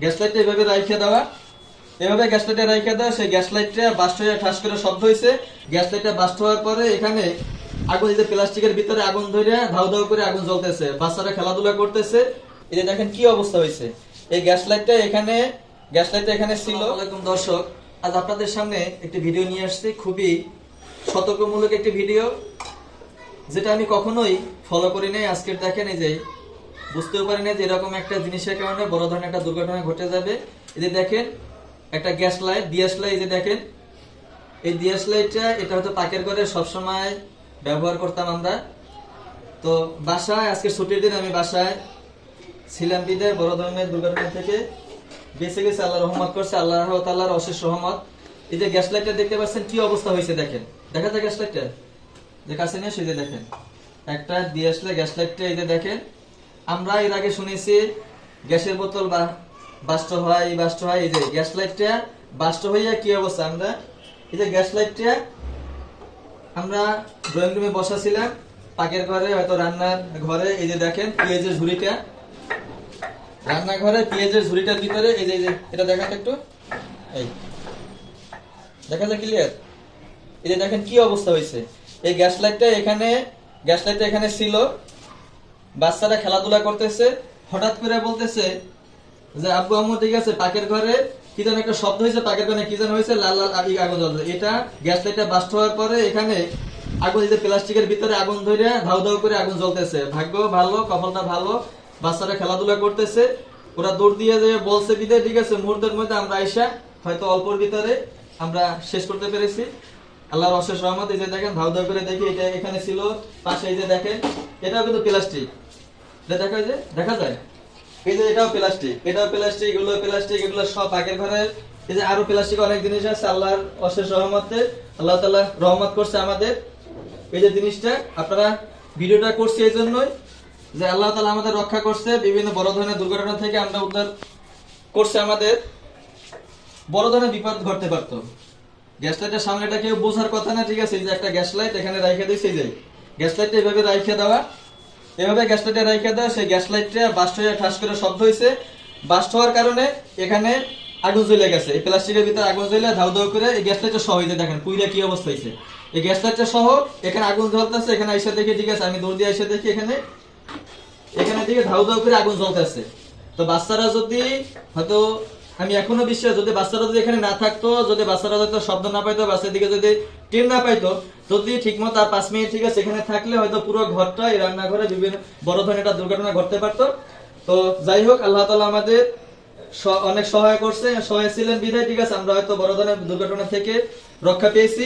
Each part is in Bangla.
গ্যাস লাইটটা এভাবে রাইখে দেওয়া। এভাবে গ্যাস লাইটে রাইখে দেওয়া সেই গ্যাস লাইটটা বাস্ট হয়ে ঠাস করে শব্দ হয়েছে গ্যাস লাইটটা বাস্ট হওয়ার পরে এখানে আগুন এই যে প্লাস্টিকের ভিতরে আগুন ধরে ধাউ ধাউ করে আগুন জ্বলতেছে। বাচ্চারা খেলাধুলা করতেছে। এই যে দেখেন কি অবস্থা হয়েছে এই গ্যাস লাইটটা এখানে গ্যাস লাইটটা এখানে ছিল আলাইকুম দর্শক। আজ আপনাদের সামনে একটি ভিডিও নিয়ে আসছি। খুবই সতর্কমূলক একটি ভিডিও যেটা আমি কখনোই ফলো করি নাই। আজকের দেখেন এই যে বুঝতেও পারি না যে এরকম একটা জিনিসের কারণে বড় ধরনের একটা দুর্ঘটনা ঘটে যাবে। এই যে দেখেন, একটা গ্যাস লাইট ডিএস লাইট যে দেখেন, এই ডিএস লাইটটা, এটা হয়তো পাকের ঘরে সবসময় ব্যবহার করতাম আমরা। তো বাসায় আজকে ছুটির দিন, আমি বাসায় ছিলাম বিদায় বড় ধরনের দুর্ঘটনা থেকে বেঁচে গেছে, আল্লাহ রহমত করছে, আল্লাহ তাল্লাহর অশেষ রহমত। এই যে গ্যাস লাইটটা দেখতে পাচ্ছেন, কি অবস্থা হয়েছে দেখেন। দেখা যায় গ্যাস লাইটটা? যে কাছে নিয়ে যে দেখেন, একটা দিয়ে আসলে গ্যাস লাইটটা এই যে দেখেন আমরা এর আগে শুনেছি গ্যাসের বোতল বাস্ট হয়, এই বাস্ট হয়, এই যে গ্যাস লাইটটা বাস্ট হইয়া কি অবস্থা আমরা? এই যে গ্যাস লাইটটা আমরা ড্রয়িং রুমে বসা ছিলাম পাকের ঘরে, হয়তো রান্নার ঘরে, এই যে দেখেন পেঁয়াজের ঝুড়িটা। রান্নাঘরে পেঁয়াজের ঝুড়িটার ভিতরে, এই যে এটা দেখান একটু। এই, দেখা যায় ক্লিয়ার এই যে দেখেন কি অবস্থা হয়েছে। এই গ্যাস লাইটটা এখানে, গ্যাস লাইটটা এখানে ছিল বাচ্চারা খেলাধুলা করতেছে, হঠাৎ করে বলতেছে যে, আব্বু, আম্মু, ঠিক আছে, পাকের ঘরে কি যেন একটা শব্দ হয়েছে, পাকের ঘরে কি যেন হয়েছে, লাল লাল আগে আগুন জ্বলছে। এটা গ্যাস লাইটটা বাস্ট হওয়ার পরে এখানে আগুন যে প্লাস্টিকের ভিতরে আগুন ধরে ধাউ ধাউ করে আগুন জ্বলতেছে। ভাগ্য ভালো, কপালটা ভালো, বাচ্চারা খেলাধুলা করতেছে, ওরা দৌড় দিয়ে যে বলছে বিদায়, ঠিক আছে, মুহূর্তের মধ্যে আমরা আইসা হয়তো অল্পর ভিতরে আমরা শেষ করতে পেরেছি। আল্লাহর অশেষ রহমত, এই যে দেখেন ধাউ ধাউ করে দেখি, এটা এখানে ছিল, পাশে এই যে দেখেন, এটাও কিন্তু প্লাস্টিক। এটা দেখা যায়? দেখা যায়? এই যে এটাও প্লাস্টিক এটাও প্লাস্টিক, এগুলো প্লাস্টিক, এগুলো সব আগের ঘরে। এই যে আরও প্লাস্টিক অনেক জিনিস আছে, আল্লাহর অশেষ রহমতে, আল্লাহ তাআলা রহমত করছে আমাদের। এই যে জিনিসটা, আপনারা ভিডিওটা করছি এই জন্যই যে আল্লাহ তাআলা আমাদের রক্ষা করছে, বিভিন্ন বড় ধরনের দুর্ঘটনা থেকে আমরা উদ্ধার করছে আমাদের। বড় ধরনের বিপদ ঘটতে পারতো। গ্যাস লাইটের সামনেটা কেউ বোঝার কথা না, ঠিক আছে? এই যে একটা গ্যাস লাইট এখানে রাইখে দিয়েছে এই যে। গ্যাস লাইটটা এভাবে রাইখে দেওয়া। এভাবে গ্যাস লাইটে রাইখে দেওয়া, সেই গ্যাস লাইটটা বাস্ট হয়ে ঠাস করে শব্দ হয়েছে বাস্ট হওয়ার কারণে এখানে আগুন জ্বলে গেছে। এই প্লাস্টিকের ভিতরে আগুন জ্বলে ধাউ ধাউ করে এই গ্যাস লাইটটা সহ দেখেন, পুইরা কি অবস্থা হয়েছে এই গ্যাস লাইটটা সহ এখানে আগুন জ্বলতেছে, এখানে এসে দেখি, ঠিক আছে? আমি দৌড় দিয়ে এসে দেখি এখানে। এখানে দিকে ধাউ ধাউ করে আগুন জ্বলতেছে। তো বাচ্চারা যদি হয়তো আমি এখনও বিশ্বাস, যদি বাচ্চারা যদি এখানে না থাকতো, যদি বাচ্চারা হয়তো শব্দ না পাইতো বাচ্চার দিকে যদি টেন না পাইতো, যদি ঠিক মতো আর পাঁচ মিনিট ঠিক আছে, এখানে থাকলে হয়তো পুরো ঘরটা, এই রান্নাঘরে বিভিন্ন বড় ধরনের একটা দুর্ঘটনা ঘটতে পারতো। তো যাই হোক, আল্লাহ তালা আমাদের অনেক সহায় করছে, সহায় ছিলেন বিধায়, ঠিক আছে, আমরা হয়তো বড় ধরনের দুর্ঘটনা থেকে রক্ষা পেয়েছি।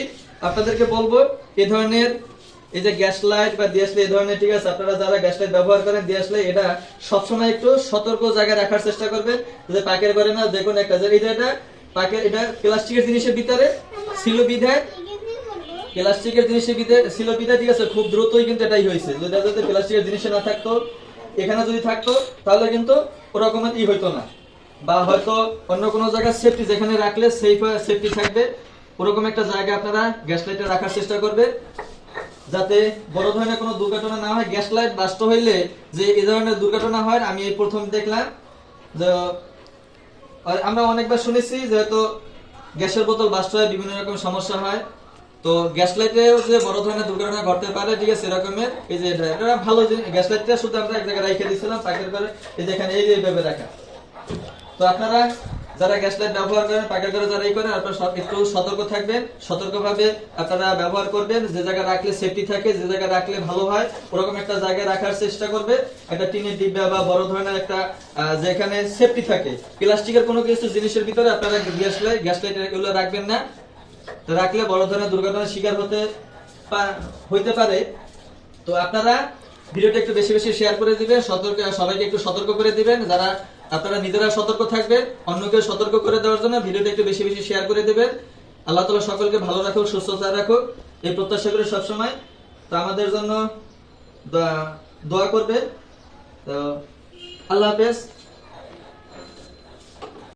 আপনাদেরকে বলব, এ ধরনের এই যে গ্যাস লাইট বা দিয়াস লাইট, এই ধরনের, ঠিক আছে, আপনারা যারা গ্যাস লাইট ব্যবহার করেন দিয়াস লাইট, এটা সবসময় একটু সতর্ক জায়গায় রাখার চেষ্টা করবেন। যে পাকের করে না, দেখুন একটা, যে- এই যে এটা, পাকের, এটা প্লাস্টিকের জিনিসের ভিতরে ছিল বিধায়, প্লাস্টিকের জিনিসের ভিতরে ছিল বিধায়, ঠিক আছে, খুব দ্রুতই কিন্তু এটাই হয়েছে। যদি যদি প্লাস্টিকের জিনিসে না থাকতো, এখানে যদি থাকতো, তাহলে কিন্তু ওরকমের ই হইতো না। বা হয়তো অন্য কোনো জায়গায় সেফটি যেখানে রাখলে সেফ সেফটি থাকবে। ওরকম একটা জায়গা আপনারা গ্যাস লাইটটা রাখার চেষ্টা করবে। যাতে বড় ধরনের কোনো দুর্ঘটনা না হয় গ্যাস লাইট বাস্ট হইলে যে এই ধরনের দুর্ঘটনা হয়, আমি এই প্রথম দেখলাম। যে আমরা অনেকবার শুনেছি যেহেতু গ্যাসের বোতল বাস্ট হয় বিভিন্ন রকম সমস্যা হয়, তো গ্যাস লাইটেও যে বড় ধরনের দুর্ঘটনা ঘটতে পারে, ঠিক আছে, এরকমের। এই যে এটা ভালো গ্যাস লাইটটা শুধু আমরা এক জায়গায় রেখে দিয়েছিলাম পাকের করে এই যে এখানে এই এইভাবে রাখা। তো আপনারা যারা গ্যাস লাইট ব্যবহার করেন পাকের ঘরে যারা এই করেন, আপনারা একটু সতর্ক থাকবেন। সতর্কভাবে আপনারা ব্যবহার করবেন। যে জায়গায় রাখলে সেফটি থাকে, যে জায়গায় রাখলে ভালো হয়, ওরকম একটা জায়গায় রাখার চেষ্টা করবে একটা টিনের ডিব্বা বা বড় ধরনের একটা যেখানে সেফটি থাকে। প্লাস্টিকের কোনো কিছু জিনিসের ভিতরে আপনারা গ্যাস লাইট গ্যাস লাইট এগুলো রাখবেন না। রাখলে বড় ধরনের দুর্ঘটনার শিকার হতে হইতে পারে। তো আপনারা ভিডিওটা একটু বেশি বেশি শেয়ার করে দিবেন, সতর্ক সবাইকে একটু সতর্ক করে দিবেন। যারা আপনারা নিজেরা সতর্ক থাকবেন অন্যকে সতর্ক করে দেওয়ার জন্য ভিডিওটা একটু বেশি বেশি শেয়ার করে দেবেন। আল্লাহ তালা সকলকে ভালো রাখুক সুস্থতা রাখুক। এই প্রত্যাশা করে সবসময়। তো আমাদের জন্য দোয়া- দোয়া করবে তো আল্লাহ হাফেজ।